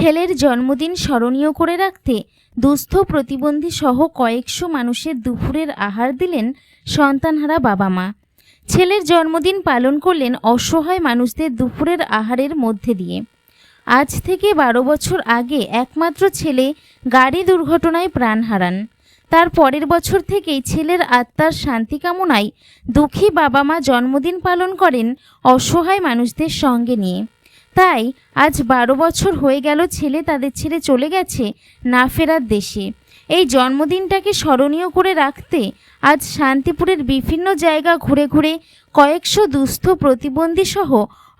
ছেলের জন্মদিন স্মরণীয় করে রাখতে দুস্থ প্রতিবন্ধী সহ কয়েকশো মানুষের দুপুরের আহার দিলেন সন্তানহারা বাবা মা। ছেলের জন্মদিন পালন করলেন অসহায় মানুষদের দুপুরের আহারের মধ্যে দিয়ে। আজ থেকে বারো বছর আগে একমাত্র ছেলে গাড়ি দুর্ঘটনায় প্রাণ হারান। তার পরের বছর থেকেই ছেলের আত্মার শান্তি কামনায় দুঃখী বাবা মা জন্মদিন পালন করেন অসহায় মানুষদের সঙ্গে নিয়ে। তাই আজ বারো বছর হয়ে গেল ছেলে তাদের ছেড়ে চলে গেছে না ফেরার দেশে। এই জন্মদিনটাকে স্মরণীয় করে রাখতে আজ শান্তিপুরের বিভিন্ন জায়গা ঘুরে ঘুরে কয়েকশো দুস্থ প্রতিবন্ধী সহ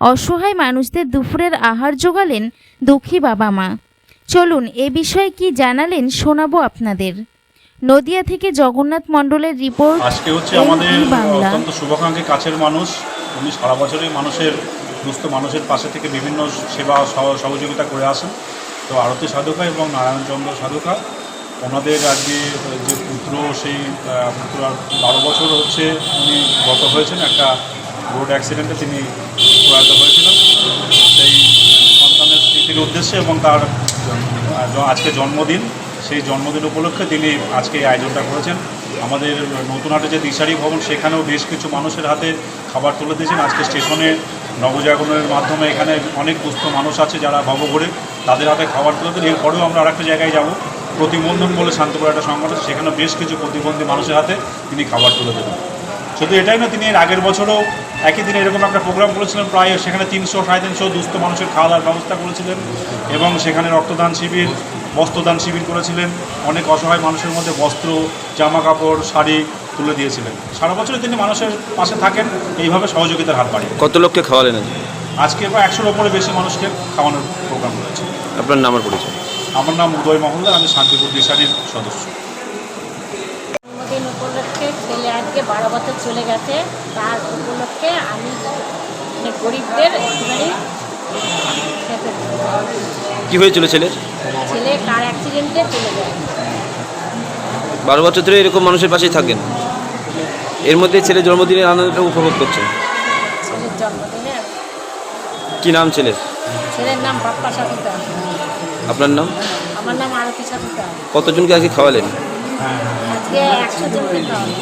অসহায় মানুষদের দুপুরের আহার জোগালেন দুঃখী বাবা মা। চলুন এ বিষয়ে কি জানালেন শোনাবো আপনাদের। নদিয়া থেকে জগন্নাথ মণ্ডলের রিপোর্ট আজকে হচ্ছে আমাদের। অত্যন্ত শুভাকাঙ্ক্ষী কাছের মানুষ। উনি সারা বছরই মানুষের দুস্থ মানুষের পাশে থেকে বিভিন্ন সেবা সহ- সহযোগিতা করে আসেন। তো আরতি সাধুকা এবং নারায়ণচন্দ্র সাধুকা, ওনাদের আজকে যে পুত্র, সেই পুত্র বারো বছর হচ্ছে উনি গত হয়েছেন। একটা রোড অ্যাক্সিডেন্টে তিনি প্রয়াত হয়েছিলেন। সেই সন্তানের স্মৃতির উদ্দেশ্যে এবং তার আজকে জন্মদিন। সেই জন্মদিন উপলক্ষে তিনি আজকে এই আয়োজনটা করেছেন। আমাদের নতুনহাটে যে দিশারি ভবন, সেখানেও বেশ কিছু মানুষের হাতে খাবার তুলে দিয়েছেন। আজকে স্টেশনে নবজাগরণের মাধ্যমে এখানে অনেক দুস্থ মানুষ আছে যারা ভবঘুরে তাদের হাতে খাবার তুলে দেন। এরপরেও আমরা আরেকটা জায়গায় যাব। প্রতিবন্ধন বলে শান্তপুর একটা সংগঠন সেখানে বেশ কিছু প্রতিবন্ধী মানুষের হাতে তিনি খাবার তুলে দেবেন। শুধু এটাই না তিনি এর আগের বছরও একই দিনে এরকম একটা প্রোগ্রাম করেছিলেন, প্রায় সেখানে তিনশো, সাড়ে তিনশো দুস্থ মানুষের খাওয়া দাওয়ার ব্যবস্থা করেছিলেন এবং সেখানে রক্তদান শিবির, বস্ত্রদান শিবির করেছিলেন। অনেক অসহায় মানুষের মধ্যে বস্ত্র জামা কাপড় শাড়ি তুলে দিয়েছিলেন। সারা বছরই তিনি মানুষের পাশে থাকেন এইভাবে সহযোগিতার হাত বাড়িয়ে কত লোককে খাওয়ালেন আজকে? প্রায় একশোর ওপরে বেশি মানুষকে খাওয়ানোর প্রোগ্রাম করেছে আপনার নাম আর পরিচয়? আমার নাম উদয় মহলদার আমি শান্তিপুর দিশারির সদস্য। জন্মদিন উপলক্ষে ছেলে আজকে বারো বছর চলে গেছে তার উপলক্ষে আমি মানে গরিবদের একটুখানি কি হয়েছিল ছেলের? ছেলে কার অ্যাক্সিডেন্টে চলে যায়। বারো বছর ধরে এরকম মানুষের পাশেই থাকেন। এর মধ্যে ছেলের জন্মদিনের আনন্দটা উপভোগ করছে ছেলের জন্মদিনে? কি নাম ছেলের? ছেলের নাম বাপ্পা সাথিকা আপনার নাম? আমার নাম আরতি সাথিকা কতজনকে আজকে খাওয়ালেন? আজকে একশো জনকে খাওয়ানো